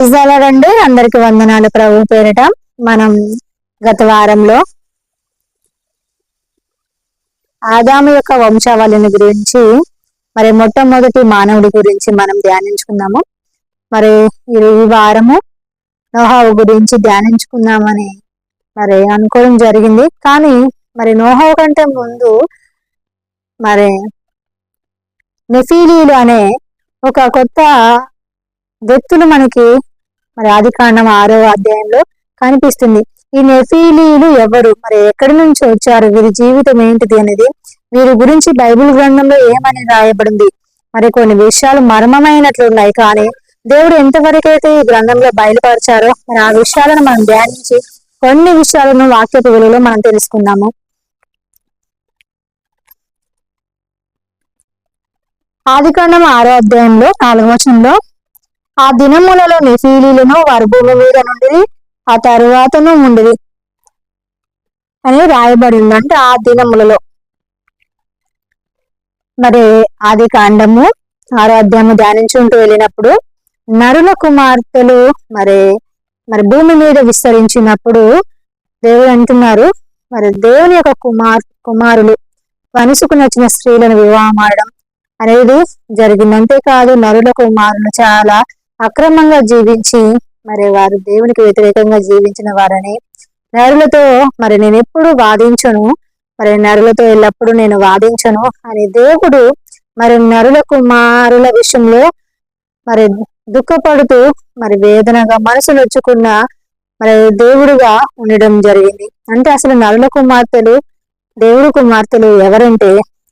రండి. అందరికి వందనాలు ప్రభు పేరిట. మనం గత వారంలో ఆదాము యొక్క వంశావళిని గురించి మరి మొట్టమొదటి మానవుడి గురించి మనం ధ్యానించుకున్నాము మరి ఈ వారము నోహావు గురించి ధ్యానించుకుందామని మరి అనుకోవడం జరిగింది. కానీ మరి నోహావు కంటే ముందు మరి నెఫీలీలు అనే ఒక కొత్త వ్యక్తులు మనకి మరి ఆది కాండం ఆరో అధ్యాయంలో కనిపిస్తుంది. ఈ నెఫీలీలు ఎవరు? మరి ఎక్కడి నుంచి వచ్చారు? వీరి జీవితం ఏంటిది అనేది వీరి గురించి బైబిల్ గ్రంథంలో ఏమని రాయబడింది? మరి కొన్ని విషయాలు మర్మమైనట్లు ఉన్నాయి కానీ దేవుడు ఎంతవరకు అయితే ఈ గ్రంథంలో బయలుపరిచారో మరి ఆ విషయాలను మనం ధ్యానించి కొన్ని విషయాలను వాక్యపు విలువలో మనం తెలుసుకుందాము. ఆదికాండం ఆరో అధ్యాయంలో నాలుగు వచనంలో ఆ దినములలో నిశీలీలను వారి భూమి మీద నుండి ఆ తరువాతను ఉండేది అని రాయబడింది. అంటే ఆ దినములలో. మరి ఆది కాండము ఆరాధ్యము ధ్యానించుకుంటూ వెళ్ళినప్పుడు నరుల కుమార్తెలు మరి మరి భూమి మీద విస్తరించినప్పుడు దేవుడు అంటున్నారు మరి దేవుని యొక్క కుమార్ కుమారులు వనుసుకు నచ్చిన స్త్రీలను వివాహం ఆడడం అనేది జరిగింది. అంతేకాదు నరుల కుమారులు చాలా అక్రమంగా జీవించి మరి వారు దేవునికి వ్యతిరేకంగా జీవించిన వారని నరులతో మరి నేను ఎప్పుడు వాదించను మరి నరులతో ఎల్లప్పుడూ నేను వాదించను అని దేవుడు మరి నరుల కుమారుల విషయంలో మరి దుఃఖపడుతూ మరి వేదనగా మనసు నొచ్చుకున్న మరి దేవుడుగా ఉండడం జరిగింది. అంటే అసలు నరుల కుమార్తెలు దేవుడు కుమార్తెలు ఎవరంటే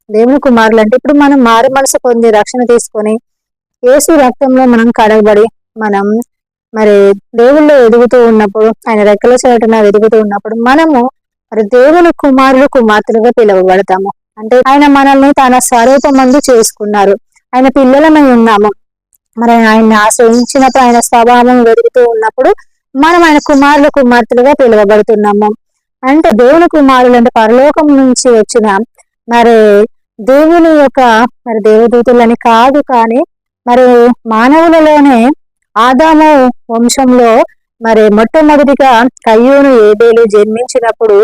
దేవుని కుమారులు అంటే ఇప్పుడు మనం మారు మనసు పొంది రక్షణ తీసుకొని యేసు రక్తంలో మనం కడగబడి మనం మరి దేవుళ్ళు ఎదుగుతూ ఉన్నప్పుడు ఆయన రెక్కల చాటున ఎదుగుతూ ఉన్నప్పుడు మనము మరి దేవుని కుమారులు కుమార్తెలుగా పిలువబడతాము. అంటే ఆయన మనల్ని తన స్వరూపమందు చేసుకున్నారు. ఆయన పిల్లలమై ఉన్నాము. మరి ఆయన్ని ఆశ్రయించినప్పుడు ఆయన స్వభావం వెతుకుతూ ఉన్నప్పుడు మనం ఆయన కుమారులు కుమార్తెలుగా పిలువబడుతున్నాము. అంటే దేవుని కుమారులు అంటే పరలోకం నుంచి వచ్చిన మరి దేవుని యొక్క మరి దేవదూతులని కాదు కానీ మరి మానవులలోనే ఆదాము వంశంలో మరి మొట్టమొదటిగా కయ్యూను ఏబేలు జన్మించినప్పుడు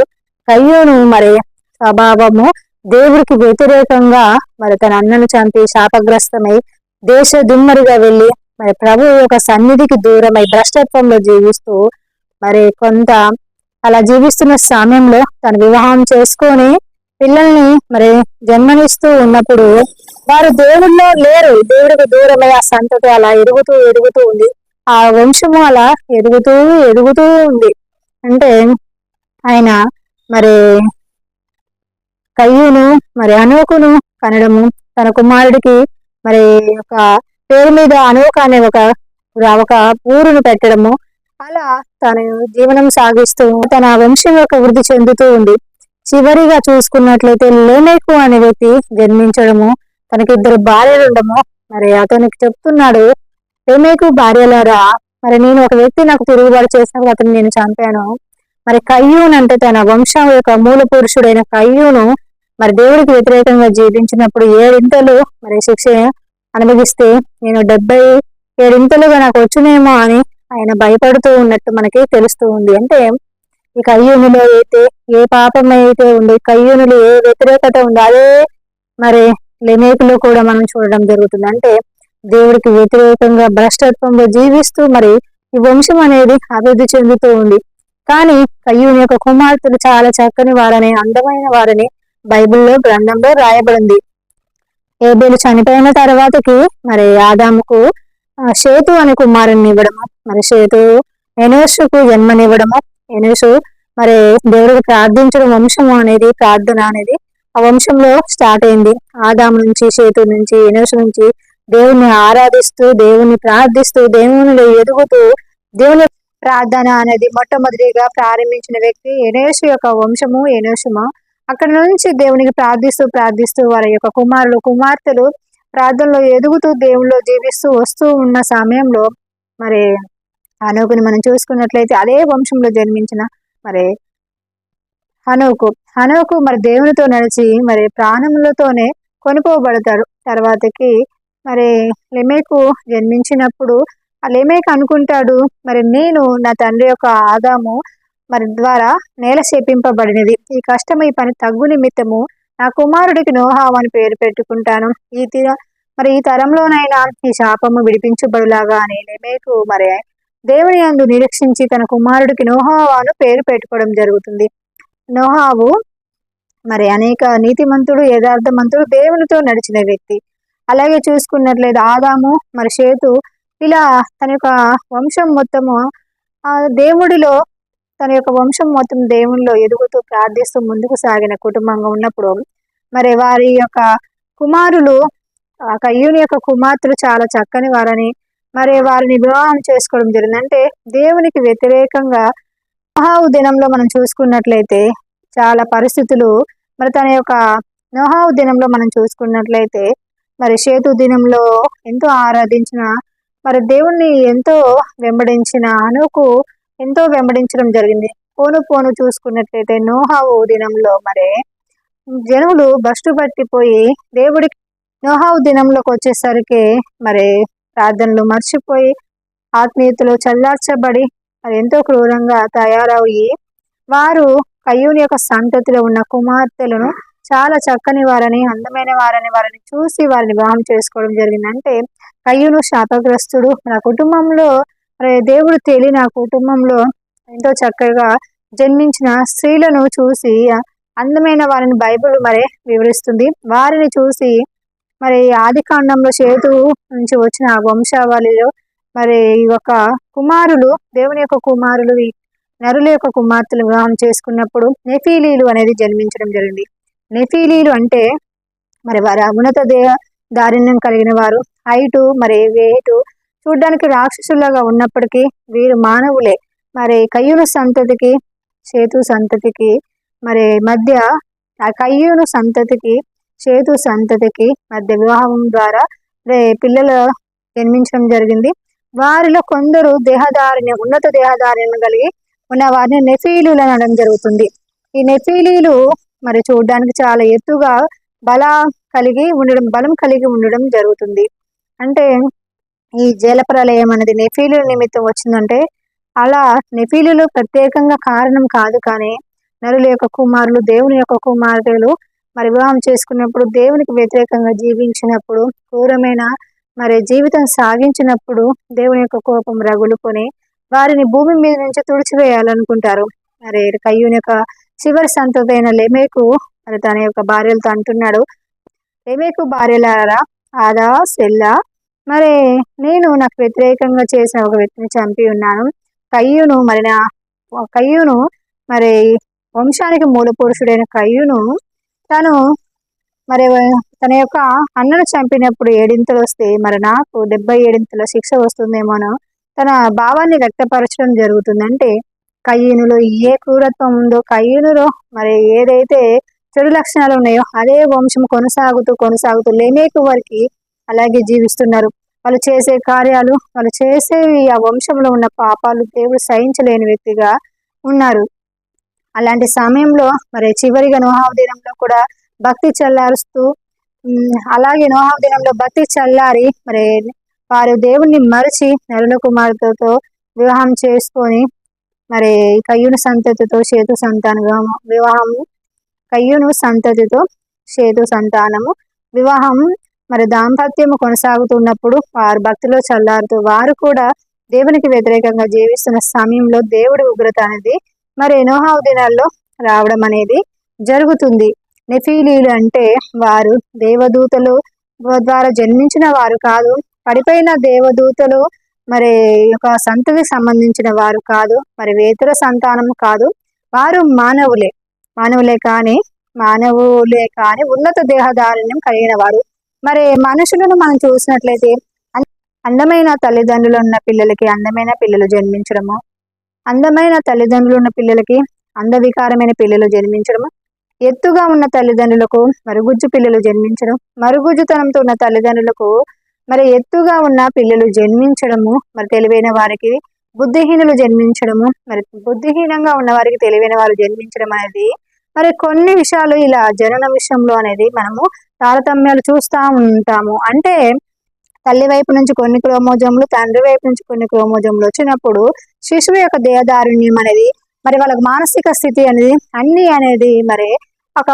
కయ్యూను మరి స్వభావము దేవుడికి వ్యతిరేకంగా మరి తన అన్నను చంపి శాపగ్రస్తమై దేశ దుమ్మరిగా వెళ్ళి మరి ప్రభు యొక్క సన్నిధికి దూరమై భ్రష్టత్వంలో జీవిస్తూ మరి కొంత అలా జీవిస్తున్న సమయంలో తను వివాహం చేసుకొని పిల్లల్ని మరి జన్మనిస్తూ ఉన్నప్పుడు వారు దేవుల్లో లేరు. దేవుడికి దూరమై ఆ సంతతి అలా ఎదుగుతూ ఎదుగుతూ ఉంది. ఆ వంశము అలా ఎదుగుతూ ఎదుగుతూ ఉంది. అంటే ఆయన మరి కయ్యూను మరి అనూకును కనడము. తన కుమారుడికి మరి ఒక పేరు మీద అనూక అనే ఒక ఒక ఊరును పెట్టడము. అలా తన జీవనం సాగిస్తూ తన వంశం యొక్క వృద్ధి చెందుతూ ఉంది. చివరిగా చూసుకున్నట్లయితే లేనేకు అనే వ్యక్తి జన్మించడము. తనకి ఇద్దరు భార్యలు ఉండము మరి అతనికి చెప్తున్నాడు లేనేకు భార్యలారా? మరి నేను ఒక వ్యక్తి నాకు తిరుగుబాటు చేసినప్పుడు అతను నేను చంపాను. మరి కయ్యూన్ అంటే తన వంశం యొక్క మూల పురుషుడైన కయ్యూను మరి దేవుడికి వ్యతిరేకంగా జీవించినప్పుడు ఏడింతలు మరి శిక్ష అనుభవిస్తే నేను డెబ్బై ఏడింతలుగా నాకు వచ్చునేమో అని ఆయన భయపడుతూ ఉన్నట్టు మనకి తెలుస్తూ ఉంది. అంటే ఈ కయ్యూనిలో అయితే ఏ పాపం అయితే ఉంది కయ్యూనులు ఏ వ్యతిరేకత ఉందో అదే మరి లెమేకులో కూడా మనం చూడడం జరుగుతుంది. అంటే దేవుడికి వ్యతిరేకంగా భ్రష్టత్వంలో జీవిస్తూ మరి ఈ వంశం అనేది అభివృద్ధి చెందుతూ ఉంది. కానీ కయ్యూని యొక్క కుమార్తెలు చాలా చక్కని వారని అందమైన వారని బైబిల్లో గ్రంథంలో రాయబడింది. ఏబేలు చనిపోయిన తర్వాతకి మరి ఆదాముకు షేతు అనే కుమారుని ఇవ్వడము మరి షేతు ఎనేషుకు జన్మనివ్వడము ఎనేషు మరి దేవుడికి ప్రార్థించడం వంశము అనేది ప్రార్థన అనేది ఆ వంశంలో స్టార్ట్ అయింది. ఆదాము నుంచి షేతు నుంచి ఎనోషు నుంచి దేవుణ్ణి ఆరాధిస్తూ దేవుణ్ణి ప్రార్థిస్తూ దేవునిలో ఎదుగుతూ దేవుని ప్రార్థన అనేది మొట్టమొదటిగా ప్రారంభించిన వ్యక్తి ఎనేషు యొక్క వంశము ఎనేషుము. అక్కడ నుంచి దేవునికి ప్రార్థిస్తూ ప్రార్థిస్తూ వారి యొక్క కుమారులు కుమార్తెలు ప్రార్థనలో ఎదుగుతూ దేవుల్లో జీవిస్తూ వస్తూ ఉన్న సమయంలో మరి హనోకుని మనం చూసుకున్నట్లయితే అదే వంశంలో జన్మించిన మరి హనోకు హనోకు మరి దేవునితో నడిచి మరి ప్రాణములతోనే కొనుకోబడతాడు తర్వాతకి మరి లెమేకు జన్మించినప్పుడు ఆ లేమేక అనుకుంటాడు మరి నేను నా తండ్రి యొక్క ఆదాము మరి ద్వారా నేల శేపింపబడినది ఈ కష్టం ఈ పని తగ్గు నిమిత్తము నా కుమారుడికి నోహావు అని పేరు పెట్టుకుంటాను. ఈ తీర మరి ఈ తరంలోనైనా ఈ శాపము విడిపించబడులాగా అని లెమేకు మరి దేవుని అందు నిరీక్షించి తన కుమారుడికి నోహావాను పేరు పెట్టుకోవడం జరుగుతుంది. నోహావు మరి అనేక నీతిమంతుడు యథార్థమంతుడు దేవునితో నడిచిన వ్యక్తి. అలాగే చూసుకున్నట్లయితే ఆదాము మరి చేతు ఇలా తన యొక్క వంశం మొత్తము ఆ దేవుడిలో తన యొక్క వంశం మొత్తం దేవునిలో ఎదుగుతూ ప్రార్థిస్తూ ముందుకు సాగిన కుటుంబంగా ఉన్నప్పుడు మరి వారి యొక్క కుమారులు కయ్యూని యొక్క కుమార్తెలు చాలా చక్కని వారని మరి వారిని వివాహం చేసుకోవడం జరిగింది. అంటే దేవునికి వ్యతిరేకంగా నోహావు దినంలో మనం చూసుకున్నట్లయితే చాలా పరిస్థితులు మరి తన యొక్క నోహావు దినంలో మనం చూసుకున్నట్లయితే మరి సేతు దినంలో ఎంతో ఆరాధించిన మరి దేవుణ్ణి ఎంతో వెంబడించిన అనుకు ఎంతో వెంబడించడం జరిగింది. పోను పోను చూసుకున్నట్లయితే నోహావు దినంలో మరి జనులు బస్టు పట్టిపోయి దేవుడికి నోహావు దినంలోకి వచ్చేసరికి మరి ప్రార్థనలు మర్చిపోయి ఆత్మీయతలు చల్లార్చబడి మరి ఎంతో క్రూరంగా తయారయ్యి వారు కయ్యూని యొక్క సంతతిలో ఉన్న కుమార్తెలను చాలా చక్కని వారని అందమైన వారని వారిని చూసి వారిని వివాహం చేసుకోవడం జరిగిందంటే కయ్యూను శాపగ్రస్తుడు. నా కుటుంబంలో మరి దేవుడు తేలి నా కుటుంబంలో ఎంతో చక్కగా జన్మించిన స్త్రీలను చూసి అందమైన వారిని బైబిల్ మరి వివరిస్తుంది. వారిని చూసి మరి ఆది కాండంలో చేతు నుంచి వచ్చిన ఆ వంశావళిలో మరి ఈ యొక్క కుమారులు దేవుని యొక్క కుమారులు ఈ నరుల యొక్క కుమార్తెలు వివాహం చేసుకున్నప్పుడు నెఫీలీలు అనేది జన్మించడం జరిగింది. నెఫీలీలు అంటే మరి వారి ఉన్నత దేహ దారిణ్యం కలిగిన వారు. హైటు మరి వేటు చూడ్డానికి రాక్షసులాగా ఉన్నప్పటికీ వీరు మానవులే. మరి కయ్యూరు సంతతికి చేతు సంతతికి మరి మధ్య కయ్యూరు సంతతికి చేతు సంతతికి మధ్య వివాహం ద్వారా పిల్లలు జన్మించడం జరిగింది. వారిలో కొందరు దేహదారిని ఉన్నత దేహదారిని కలిగి ఉన్న వారిని నెఫీలులు అనడం జరుగుతుంది. ఈ నెఫీలీలు మరి చూడడానికి చాలా ఎత్తుగా బల కలిగి ఉండడం బలం కలిగి ఉండడం జరుగుతుంది. అంటే ఈ జలప్రలయం అనేది నెఫీలు నిమిత్తం వచ్చిందంటే అలా నెఫీలులు ప్రత్యేకంగా కారణం కాదు కానీ నరుల యొక్క కుమారులు దేవుని యొక్క కుమారులు మరి వివాహం చేసుకున్నప్పుడు దేవునికి వ్యతిరేకంగా జీవించినప్పుడు క్రూరమైన మరి జీవితం సాగించినప్పుడు దేవుని యొక్క కోపం రగులుకొని వారిని భూమి మీద నుంచి తుడిచివేయాలనుకుంటారు. మరి కయ్యూని యొక్క చివరి సంతతైన లెమేకు మరి తన యొక్క భార్యలతో అంటున్నాడు. లెమేకు భార్యలారా ఆదా సెల్లా? మరి నేను నాకు వ్యతిరేకంగా చేసిన ఒక వ్యక్తిని చంపి ఉన్నాను. కయ్యూను మరి నా కయ్యూను మరి వంశానికి మూల పురుషుడైన కయ్యూను తను మరి తన యొక్క అన్నను చంపినప్పుడు ఏడింతలు వస్తే మరి నాకు డెబ్బై ఏడింతల శిక్ష వస్తుందేమోనో తన భావాన్ని వ్యక్తపరచడం జరుగుతుంది. అంటే కయ్యనులో ఏ క్రూరత్వం ఉందో కయ్యనులో మరి ఏదైతే చెడు లక్షణాలు ఉన్నాయో అదే వంశం కొనసాగుతూ కొనసాగుతూ లేనేక వారికి అలాగే జీవిస్తున్నారు. వాళ్ళు చేసే కార్యాలు వాళ్ళు చేసేవి ఆ వంశంలో ఉన్న పాపాలు దేవుడు సహించలేని వ్యక్తిగా ఉన్నారు. అలాంటి సమయంలో మరి చివరిగా నోహావ దినంలో కూడా భక్తి చల్లారుస్తూ అలాగే నోహావ దినంలో భక్తి చల్లారి మరి వారు దేవుణ్ణి మరిచి నరుల కుమార్తెతో వివాహం చేసుకొని మరి కయ్యూను సంతతితో చేతు సంతానం వివాహము కయ్యూను సంతతితో చేతు సంతానము వివాహం మరి దాంపత్యము కొనసాగుతున్నప్పుడు వారు భక్తిలో చల్లారుతూ వారు కూడా దేవునికి వ్యతిరేకంగా జీవిస్తున్న సమయంలో దేవుడి ఉగ్రత అనేది మరి ఎనోహావు దినాల్లో రావడం అనేది జరుగుతుంది. నెఫీలీలు అంటే వారు దేవదూతలు ద్వారా జన్మించిన వారు కాదు పడిపోయిన దేవదూతలు మరి ఒక సంతకి సంబంధించిన వారు కాదు మరి వేతుల సంతానం కాదు. వారు మానవులే మానవులే కానీ మానవులే కానీ ఉన్నత దేహదారుణ్యం కలిగిన వారు. మరి మనుషులను మనం చూసినట్లయితే అందమైన తల్లిదండ్రులు ఉన్న పిల్లలకి అందమైన పిల్లలు జన్మించడము? అందమైన తల్లిదండ్రులు ఉన్న పిల్లలకి అందవికారమైన పిల్లలు జన్మించడము? ఎత్తుగా ఉన్న తల్లిదండ్రులకు మరుగుజ్జు పిల్లలు జన్మించడం మరుగుజ్జుతనంతో ఉన్న తల్లిదండ్రులకు మరి ఎత్తుగా ఉన్న పిల్లలు జన్మించడము మరి తెలివైన వారికి బుద్ధిహీనులు జన్మించడము మరి బుద్ధిహీనంగా ఉన్న వారికి తెలివైన వారు జన్మించడం అనేది మరి కొన్ని విషయాలు ఇలా జనన విషయంలో అనేది మనము తారతమ్యాలు చూస్తూ ఉంటాము. అంటే తల్లి వైపు నుంచి కొన్ని క్రోమోజోములు తండ్రి వైపు నుంచి కొన్ని క్రోమోజోములు వచ్చినప్పుడు శిశువు యొక్క దేహదారుణ్యం అనేది మరి వాళ్ళకి మానసిక స్థితి అనేది అన్ని అనేది మరి ఒక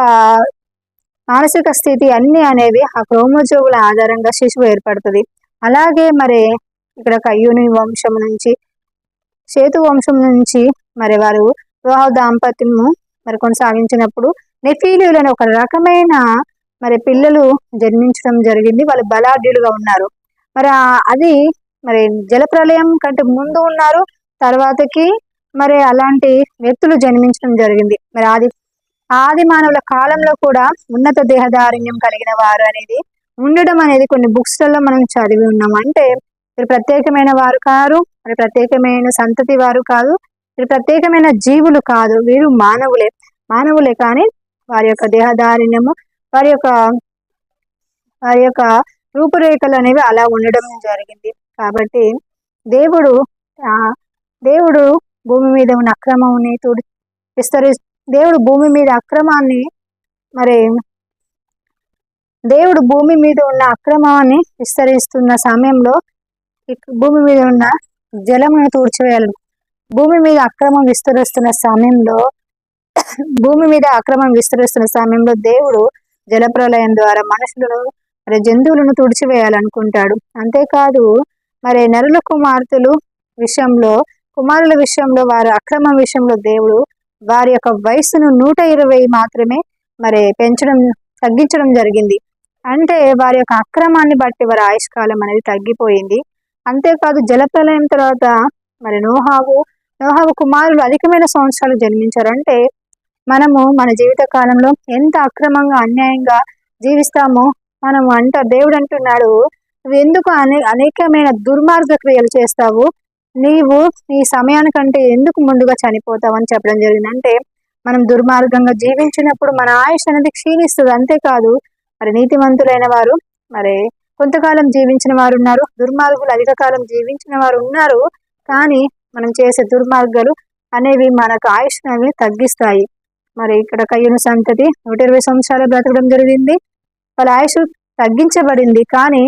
మానసిక స్థితి అన్ని అనేవి ఆ క్రోమోజోగుల ఆధారంగా శిశువు ఏర్పడుతుంది. అలాగే మరి ఇక్కడ కయ్యూని వంశం నుంచి సేతు వంశం నుంచి మరి వారు వివాహ దాంపత్యము మరి కొనసాగించినప్పుడు నెఫీలులను ఒక రకమైన మరి పిల్లలు జన్మించడం జరిగింది. వాళ్ళు బలాఢ్యులుగా ఉన్నారు. మరి అది మరి జలప్రలయం కంటే ముందు ఉన్నారు. తర్వాతకి మరి అలాంటి వ్యక్తులు జన్మించడం జరిగింది. మరి ఆది ఆది మానవుల కాలంలో కూడా ఉన్నత దేహదారుణ్యం కలిగిన వారు అనేది ఉండడం అనేది కొన్ని బుక్స్లలో మనం చదివి ఉన్నాం. అంటే మీరు ప్రత్యేకమైన వారు కారు మరి ప్రత్యేకమైన సంతతి వారు కాదు మీరు ప్రత్యేకమైన జీవులు కాదు. వీరు మానవులే. మానవులే కానీ వారి యొక్క దేహదారిణ్యము వారి యొక్క వారి యొక్క రూపురేఖలు అనేవి అలా ఉండడం జరిగింది. కాబట్టి దేవుడు దేవుడు భూమి మీద ఉన్న అక్రమముని తుడి విస్తరి దేవుడు భూమి మీద అక్రమాన్ని మరి దేవుడు భూమి మీద ఉన్న అక్రమాన్ని విస్తరిస్తున్న సమయంలో భూమి మీద ఉన్న జలమును తూడ్చివేయాలి. భూమి మీద అక్రమం విస్తరిస్తున్న సమయంలో భూమి మీద అక్రమం విస్తరిస్తున్న సమయంలో దేవుడు జలప్రలయం ద్వారా మనుషులను మరి జంతువులను తుడిచివేయాలనుకుంటాడు. అంతేకాదు మరి నరుల కుమార్తెలు విషయంలో కుమారుల విషయంలో వారు అక్రమం విషయంలో దేవుడు వారి యొక్క వయసును నూట ఇరవై మాత్రమే మరి పెంచడం తగ్గించడం జరిగింది. అంటే వారి యొక్క అక్రమాన్ని బట్టి వారి ఆయుష్కాలం అనేది తగ్గిపోయింది. అంతేకాదు జలప్రలయం తర్వాత మరి నోహావు నోహావు కుమారులు అధికమైన సంవత్సరాలు జన్మించారు అంటే మనము మన జీవిత కాలంలో ఎంత అక్రమంగా అన్యాయంగా జీవిస్తామో మనం అంట దేవుడు అంటున్నాడు. నువ్వు ఎందుకు అనే అనేకమైన దుర్మార్గ క్రియలు చేస్తావు? నీవు నీ సమయానికంటే ఎందుకు ముందుగా చనిపోతావు అని చెప్పడం జరిగింది. అంటే మనం దుర్మార్గంగా జీవించినప్పుడు మన ఆయుష్ అనేది క్షీణిస్తుంది. అంతేకాదు మరి నీతివంతులైన వారు మరి కొంతకాలం జీవించిన వారు ఉన్నారు దుర్మార్గులు అధిక కాలం జీవించిన వారు ఉన్నారు. కానీ మనం చేసే దుర్మార్గాలు అనేవి మనకు ఆయుష్ అనేవి తగ్గిస్తాయి. మరి ఇక్కడ కయ్యను సంతతి నూట ఇరవై సంవత్సరాలు బ్రతకడం జరిగింది. వాళ్ళ ఆయుష్ తగ్గించబడింది. కానీ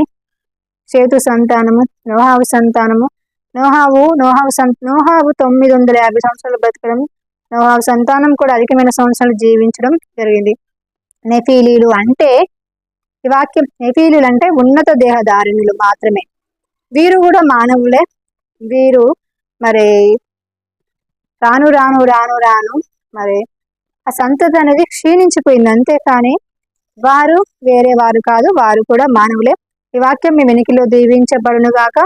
చేతు సంతానము నోహావు సంతానము నోహావు నోహావు సం నోహావు తొమ్మిది వందల యాభై సంవత్సరాలు బ్రతకడం నోహావు సంతానం కూడా అధికమైన సంవత్సరాలు జీవించడం జరిగింది. నెఫీలీలు అంటే ఈ వాక్యం నెఫీలీలు అంటే ఉన్నత దేహదారిణులు మాత్రమే. వీరు కూడా మానవులే. వీరు మరి రాను రాను రాను రాను మరి ఆ సంతతి అనేది క్షీణించిపోయింది అంతేకాని వారు వేరే వారు కాదు వారు కూడా మానవులే. ఈ వాక్యం మీ వెనుకలో దీవించబడును గాక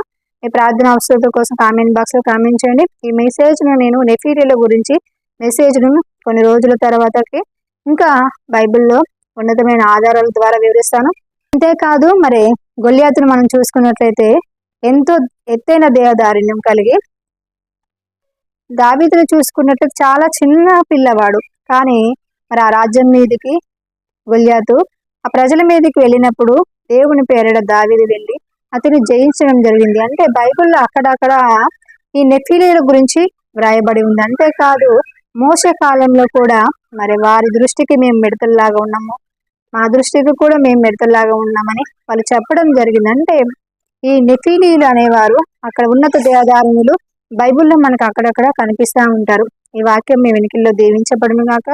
మీ ప్రార్థన అవసరాల కోసం కామెంట్ బాక్స్లో కామెంట్ చేయండి. ఈ మెసేజ్ను నేను నెఫీరియల గురించి మెసేజ్ను కొన్ని రోజుల తర్వాతకి ఇంకా బైబిల్లో ఉన్నతమైన ఆధారాల ద్వారా వివరిస్తాను. అంతేకాదు మరి గొల్యాతును మనం చూసుకున్నట్లయితే ఎంతో ఎత్తైన దేహదారుణ్యం కలిగి దావితులు చూసుకున్నట్లు చాలా చిన్న పిల్లవాడు. కానీ మరి ఆ రాజ్యం మీదకి గొల్లియాతు ఆ ప్రజల మీదకి వెళ్ళినప్పుడు దేవుని పేరడ దావిది వెళ్ళి అతను జయించడం జరిగింది. అంటే బైబిల్లో అక్కడక్కడ ఈ నెఫీలీల గురించి వ్రాయబడి ఉంది. అంతేకాదు మోస కాలంలో కూడా మరి వారి దృష్టికి మేము మిడతల్లాగా ఉన్నాము. మా దృష్టికి కూడా మేము మిడతల్లాగా ఉన్నామని వాళ్ళు చెప్పడం జరిగింది. అంటే ఈ నెఫీలీలు అనేవారు అక్కడ ఉన్నత దేవదారులు బైబిల్లో మనకు అక్కడక్కడ కనిపిస్తూ ఉంటారు. ఈ వాక్యం మీ వెనుకల్లో దీవించబడును గాక.